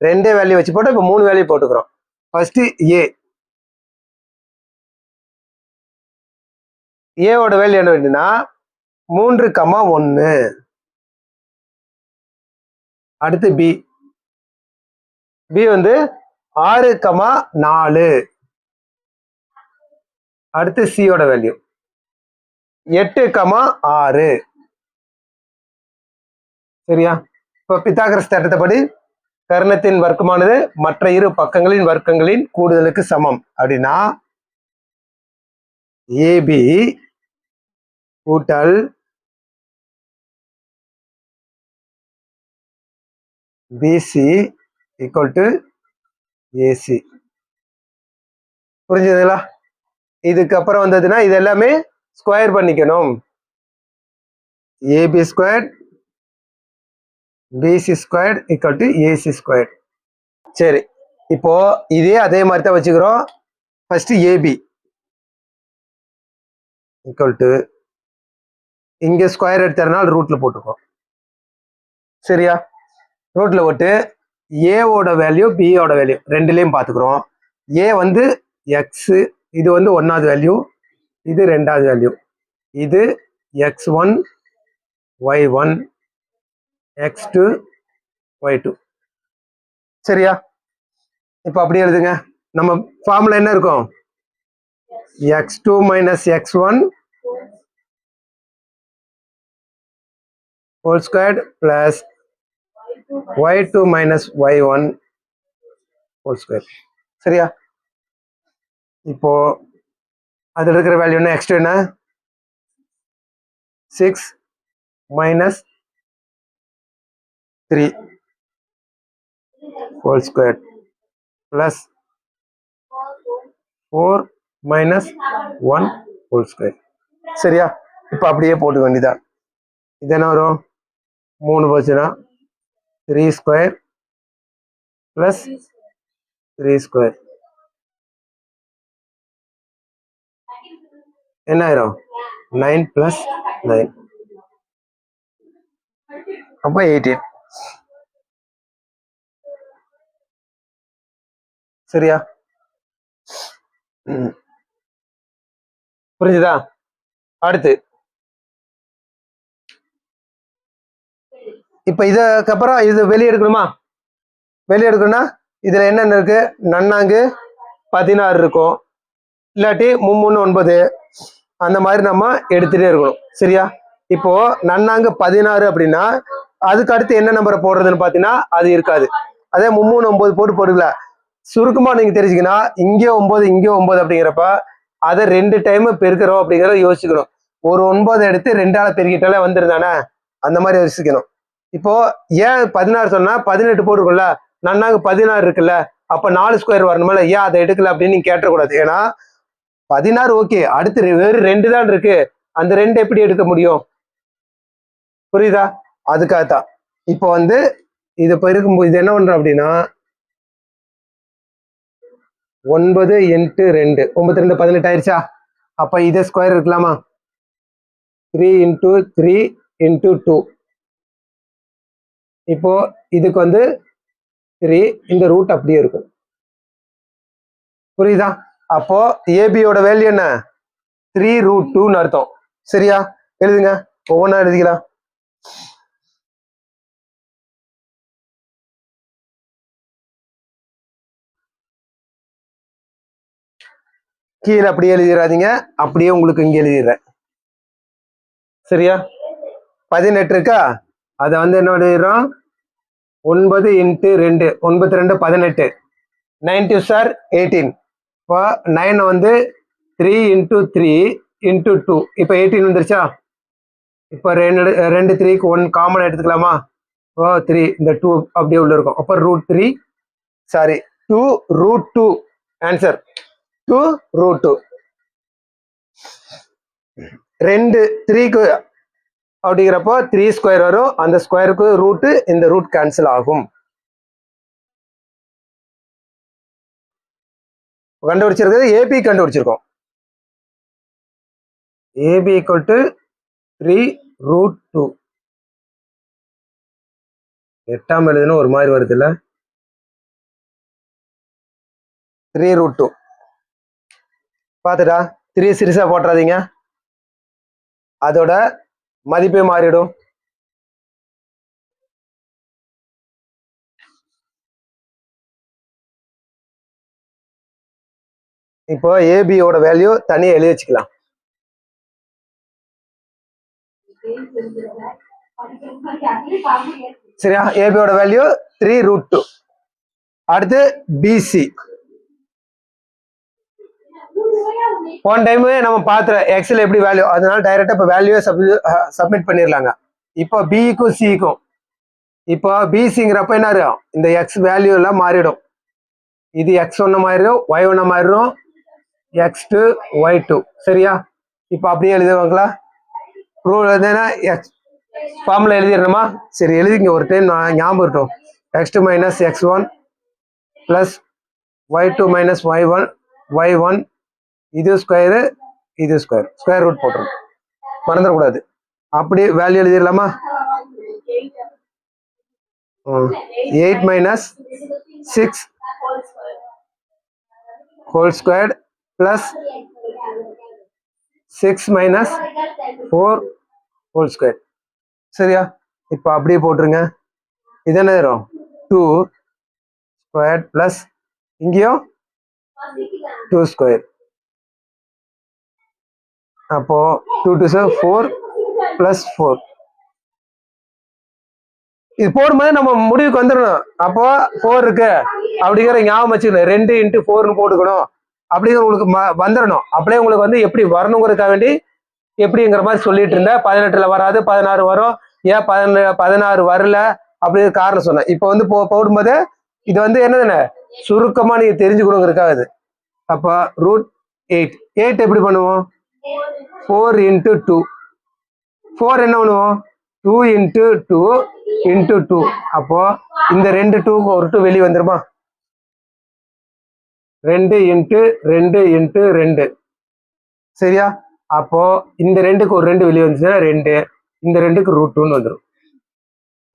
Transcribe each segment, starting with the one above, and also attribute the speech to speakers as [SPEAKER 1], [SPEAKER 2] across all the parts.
[SPEAKER 1] ரெண்டே வேல்யூ வச்சு போட்டோம் இப்போ மூணு வேல்யூ போட்டுக்கிறோம். ஃபர்ஸ்ட் ஏ ஏவோட வேல்யூ என்ன வேணும்னா மூன்று கமா ஒன்று அடுத்து பி பி வந்து ஆறு கமா நாலு. அடுத்து சியோட வேல்யூ எட்டு கமா ஆறு. சரியா? இப்போ பித்தாகரஸ் தேட்டத்தைப்படி கர்ணத்தின் வர்க்கமானது மற்ற இரு பக்கங்களின் வர்க்கங்களின் கூடுதலுக்கு சமம். அப்படின்னா ஏபி கூட்டல் பிசி ஈக்குவல் டு ஏசி புரிஞ்சதுங்களா? இதுக்கப்புறம் வந்ததுன்னா இது எல்லாமே ஸ்கொயர் பண்ணிக்கணும் AB square BC square equal to AC square சரி இப்போ இதே அதே மாதிரி தான் வச்சுக்கிறோம் ஃபர்ஸ்ட் ஏபி ஈக்குவல் டு இங்கே ஸ்கொயர் எடுத்ததுனால ரூட்ல போட்டுக்கோ சரியா? ரூட்ல போட்டு ஏவோட வேல்யூ பியோட வேல்யூ ரெண்டுலேயும் பார்த்துக்கிறோம் ஏ வந்து எக்ஸ் இது வந்து ஒன்றாவது வேல்யூ இது ரெண்டாவது வேல்யூ இது x one y one x two y two சரியா? இப்போ அப்படியே எழுதுங்க. நம்ம ஃபார்முலா என்ன இருக்கும்? X two minus x one whole squared plus y two minus y one whole square சரியா? இப்போ அதில் இருக்கிற வேல்யூ என்ன? எக்ஸ்ட்ரா என்ன? Six minus three whole square plus four minus one whole square சரியா? இப்போ அப்படியே போட்டுக்க வேண்டியதான் இது என்ன வரும்? மூணு போச்சுன்னா three square plus three square என்ன ஆயிரும்? நைன் ப்ளஸ் நைன் அப்போ எயிட்டீன் சரியா? புரிஞ்சுதா? அடுத்து. இப்ப இதுக்கப்புறம் இது வெளியே எடுக்கணுமா? வெளியே எடுக்கணும்னா இதுல என்னென்ன இருக்கு? நன்னாங்கு பதினாறு இருக்கும். இல்லாட்டி மும்மூணு ஒன்பது. அந்த மாதிரி நம்ம எடுத்துட்டே இருக்கணும். சரியா? இப்போ நன்னாங்கு பதினாறு அப்படின்னா அதுக்கு அடுத்து என்ன நம்பரை போடுறதுன்னு பார்த்தீங்கன்னா அது இருக்காது. அதே மும்மூணு ஒம்பது போட்டு போடுங்கள சுருக்கமா நீங்க தெரிஞ்சுக்கன்னா இங்கே ஒன்பது இங்கே ஒன்பது அப்படிங்கிறப்ப அதை ரெண்டு டைம் பெருக்கிறோம் அப்படிங்கிறத யோசிக்கணும். ஒரு ஒன்பது எடுத்து ரெண்டால பெருக்கிட்டாலே வந்துருந்தானே? அந்த மாதிரி யோசிக்கணும். இப்போ ஏன் பதினாறு சொன்னா பதினெட்டு போட்டுருக்கும்ல? நன்னாங்க பதினாறு இருக்குல்ல? அப்ப நாலு ஸ்கொயர் வரணுமில்ல ஏன் அதை எடுக்கல அப்படின்னு நீங்க கேட்டக்கூடாது. ஏன்னா பதினாறு ஓகே அடுத்து ரெ- வெறும் ரெண்டு தான் இருக்கு. அந்த ரெண்டு எப்படி எடுக்க முடியும்? புரியுதா? அதுக்காக தான் இப்போ வந்து இது பெருக்கும்போது இது என்ன பண்ணுறோம் அப்படின்னா ஒன்பது எட்டு ரெண்டு. ஒன்பத்தி ரெண்டு பதினெட்டு ஆயிடுச்சா அப்ப இதே ஸ்கொயர் இருக்கலாமா? Three into three into two இப்போ இதுக்கு வந்து த்ரீ இந்த ரூட் அப்படியே இருக்கும். புரியுதா? அப்போ ஏபியோட வேல்யூ என்ன? த்ரீ ரூட் டூன்னு அர்த்தம். சரியா? எழுதுங்க. ஒவ்வொன்றா எழுதிக்கலாம். கீழே அப்படியே எழுதிடாதீங்க அப்படியே உங்களுக்கு இங்கே எழுதிடுறேன். சரியா? பதினெட்டு இருக்கா? அதை வந்து என்ன எழுதிடுறோம்? ஒன்பது இன்ட்டு ரெண்டு. ஒன்பது ரெண்டு பதினெட்டு. நைன் டூ சார் எயிட்டீன் இப்போ நைன் வந்து three into three into two இப்போ எயிட்டீன் வந்துருச்சா? இப்போ ரெண்டு ரெண்டு த்ரீக்கு ஒன் காமன் எடுத்துக்கலாமா? ஓ த்ரீ இந்த டூ அப்படியே உள்ள இருக்கும். அப்போ root three sorry two root two answer two root two ரெண்டு த்ரீக்கு அப்படிங்கிறப்போ த்ரீ ஸ்கொயர் வரும். அந்த ஸ்கொயருக்கு ரூட்டு இந்த ரூட் கேன்சல் ஆகும். கண்டுபிடிச்சிருக்கிறது ஏபி கண்டுபிடிச்சிருக்கோம். AB equal to three root two எட்டாம் எழுதுனா ஒரு மாதிரி வருதுல்ல? த்ரீ ரூட் டூ பார்த்துடா த்ரீ சிறுசா போட்டுறாதீங்க. அதோட மதிப்பே மாறிடும். இப்போ ஏபியோட வேல்யூ தனியாக எழுதி வச்சுக்கலாம். சரியா? ஏபியோட வேல்யூ த்ரீ ரூட் டூ அடுத்து பிசி போன டைம் நம்ம பார்த்துறோம் எக்ஸில் எப்படி வேல்யூ அதனால டைரெக்டாக இப்போ வேல்யூவே சப்மிட் பண்ணிடலாங்க இப்போ பிக்கும் சிக்கும் இப்போ பிசிங்கிறப்ப என்ன இருக்கும் இந்த எக்ஸ் வேல்யூ எல்லாம் மாறிடும். இது எக்ஸ் ஒன்று மாறிடும் ஒய் ஒன்று மாறிடும். எக்ஸ் டூ ஒய் டூ சரியா? இப்போ அப்படியே எழுதுவாங்களா? ரூல் எழுதுனா எக்ஸ் ஃபார்முலா எழுதிடணுமா? சரி எழுதிங்க ஒரு டைம் நான் ஞாபகம் இருக்கட்டும். X two minus x one plus y two minus y one y one இது ஸ்கொயரு இது ஸ்கொயர் ஸ்கொயர் ரூட் போட்டுரும் மறந்துடக்கூடாது. அப்படியே value எழுதிடலாமா? Eight minus six whole square plus six minus four whole square சரியா? இப்போ அப்படியே போட்டுருங்க. இது என்ன வரும் டூ ஸ்கொயர் ப்ளஸ் இங்கேயும் டூ ஸ்கொயர் அப்போ two two sir four plus four இது போடும்போது நம்ம முடிவுக்கு வந்துடணும். அப்போ ஃபோர் இருக்கு. அப்படிங்கிற ஞாபகம் வச்சுக்கணும். ரெண்டு இன்ட்டு ஃபோர்னு போட்டுக்கணும். அப்படிங்கிற உங்களுக்கு ம- வந்துடணும். அப்படியே உங்களுக்கு வந்து எப்படி வரணுங்கிறதுக்காக வேண்டி எப்படிங்கிற மாதிரி சொல்லிட்டு இருந்தேன் பதினெட்டுல வராது பதினாறு வரும். ஏன் பதின பதினாறு வரல? அப்படிங்கிற காரணம் சொன்னேன். இப்போ வந்து போ போடும்போது இது வந்து என்னதுன்னு? சுருக்கமாக நீங்கள் தெரிஞ்சுக்கணுங்கிறதுக்காக இது. அப்போ ரூட் எயிட் எயிட் எப்படி பண்ணுவோம்? ஃபோர் இன்ட்டு டூ ஃபோர் என்ன பண்ணுவோம்? Two into two into two அப்போ இந்த ரெண்டு டூ ஒரு டூ வெளியே வந்துருமா? ரெண்டு இன்ட்டு ரெண்டு இன்ட்டு ரெண்டு. சரியா? அப்போ இந்த ரெண்டுக்கு ஒரு ரெண்டு வெளியே வந்துச்சுன்னா ரெண்டு. இந்த ரெண்டுக்கு ரூட் டூன்னு வந்துடும்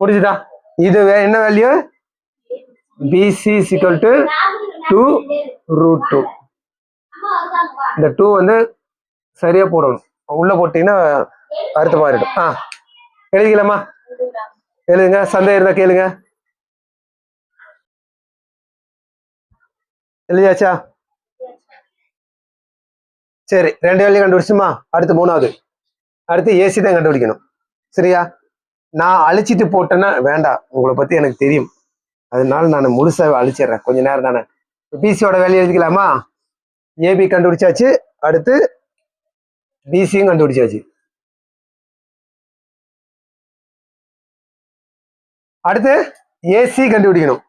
[SPEAKER 1] புரிஞ்சுதா? இது வே- என்ன வேல்யூ பிசி சிக்கல் டு டூ ரூட் டூ இந்த டூ வந்து சரியா போடணும். உள்ள போட்டீங்கன்னா அறுத்து மாறிடும். ஆ எழுதிக்கலாமா? எழுதுங்க சந்தேகம் இருந்தா கேளுங்க. எழுதியாச்சா? சரி ரெண்டு வேலையும் கண்டுபிடிச்சுமா அடுத்து மூணாவது. அடுத்து ஏசி தான் கண்டுபிடிக்கணும். சரியா? நான் அழிச்சிட்டு போட்டேன்னா வேண்டாம். உங்களை பத்தி எனக்கு தெரியும். அதனால நான் முழுசாக அழிச்சிடுறேன். கொஞ்ச நேரம் தானே. பிசியோட வேலையை எழுதிக்கலாமா? ஏபி கண்டுபிடிச்சாச்சு. அடுத்து பிசியும் கண்டுபிடிச்சாச்சு. அடுத்து ஏசி கண்டுபிடிக்கணும்.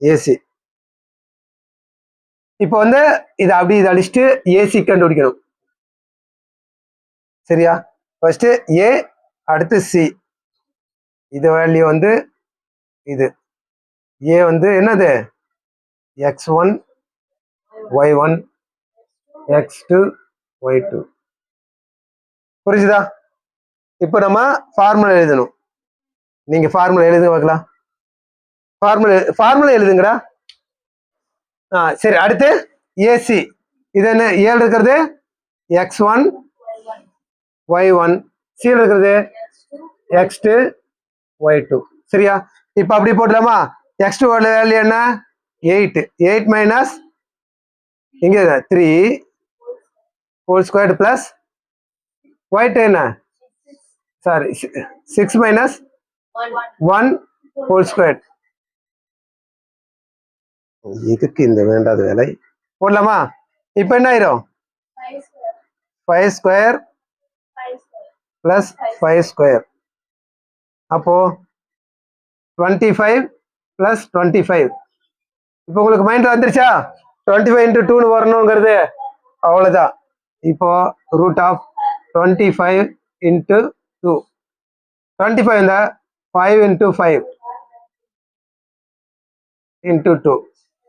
[SPEAKER 1] ஏசி இப்போ வந்து இதை அப்படி இதை அழிச்சிட்டு ஏசி கண்டுபிடிக்கணும். சரியா? ஃபர்ஸ்ட் ஏ அடுத்து சி இது வேல்யூ வந்து இது. ஏ வந்து என்னது? X one y one x two y two புரிஞ்சுதா? இப்போ நம்ம ஃபார்முலா எழுதணும். நீங்க ஃபார்முலா எழுதுங்க பார்க்கலாம். Formula formula எழுதுங்கடா. ஆ சரி அடுத்து ஏசி இது என்ன? ஏழு இருக்கிறது எக்ஸ் ஒன் ஒய் ஒன் சியில் இருக்கிறது எக்ஸ் டூ ஒய் டூ சரியா? இப்போ அப்படி போட்டலாமா எக்ஸ் டூ வேல்யூ என்ன? எயிட் எயிட் மைனஸ் இங்கே three whole square plus y என்ன? Sorry six minus one whole square இதுக்கு இந்த வேண்டாத வேலை? போடலாமா? இப்போ என்ன ஆயிரும்? Five square plus five square அப்போ twenty five plus twenty five இப்போ உங்களுக்கு மைண்ட் வந்துருச்சா? டுவெண்ட்டி ஃபைவ் இன்ட்டு டூன்னு வரணுங்கிறது. அவ்வளோதான் இப்போ root of twenty five into two twenty five இந்த five into five into two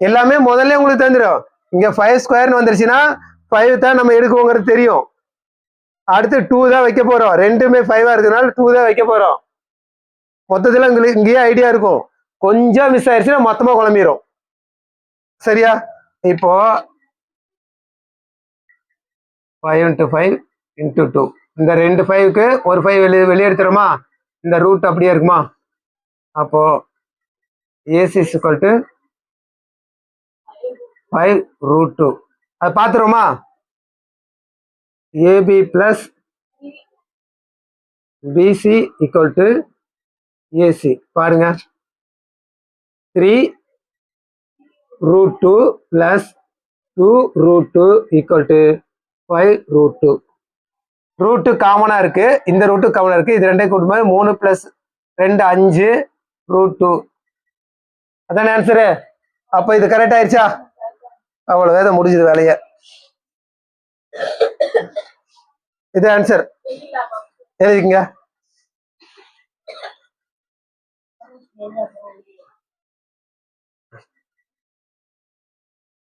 [SPEAKER 1] எல்லாமே முதல்ல உங்களுக்கு தெரிஞ்சிடும் இங்கே ஃபைவ் ஸ்கொயர்னு வந்துருச்சுன்னா ஃபைவ் தான் நம்ம எடுக்குவோங்கிறது தெரியும். அடுத்து டூ தான் வைக்க போகிறோம் ரெண்டுமே ஃபைவாக இருக்கிறதுனால டூ தான் வைக்க போகிறோம் மொத்தத்தில் உங்களுக்கு இங்கேயே ஐடியா இருக்கும். கொஞ்சம் மிஸ் ஆயிடுச்சுன்னா மொத்தமாக குழம்பிடும் சரியா? இப்போ five into five into two இந்த ரெண்டு ஃபைவ்க்கு ஒரு ஃபைவ் வெளியே வெளியே இந்த ரூட் அப்படியே இருக்குமா? அப்போது AC equal to five root two அது பார்த்துருவோமா? AB plus BC equal to AC பாருங்க. Three root two plus two root two equal to five root two root காமனாக இருக்கு. இந்த ரூட்டு காமனாக இருக்கு. இது ரெண்டே கூட்டும்போது மூணு பிளஸ் ரெண்டு அஞ்சு ரூட் டூ அதானே ஆன்சரு அப்போ இது கரெக்ட் ஆயிடுச்சா அவ்வளோ வேதம் முடிஞ்சது வேலையை. இது ஆன்சர் எழுதிக்கங்க.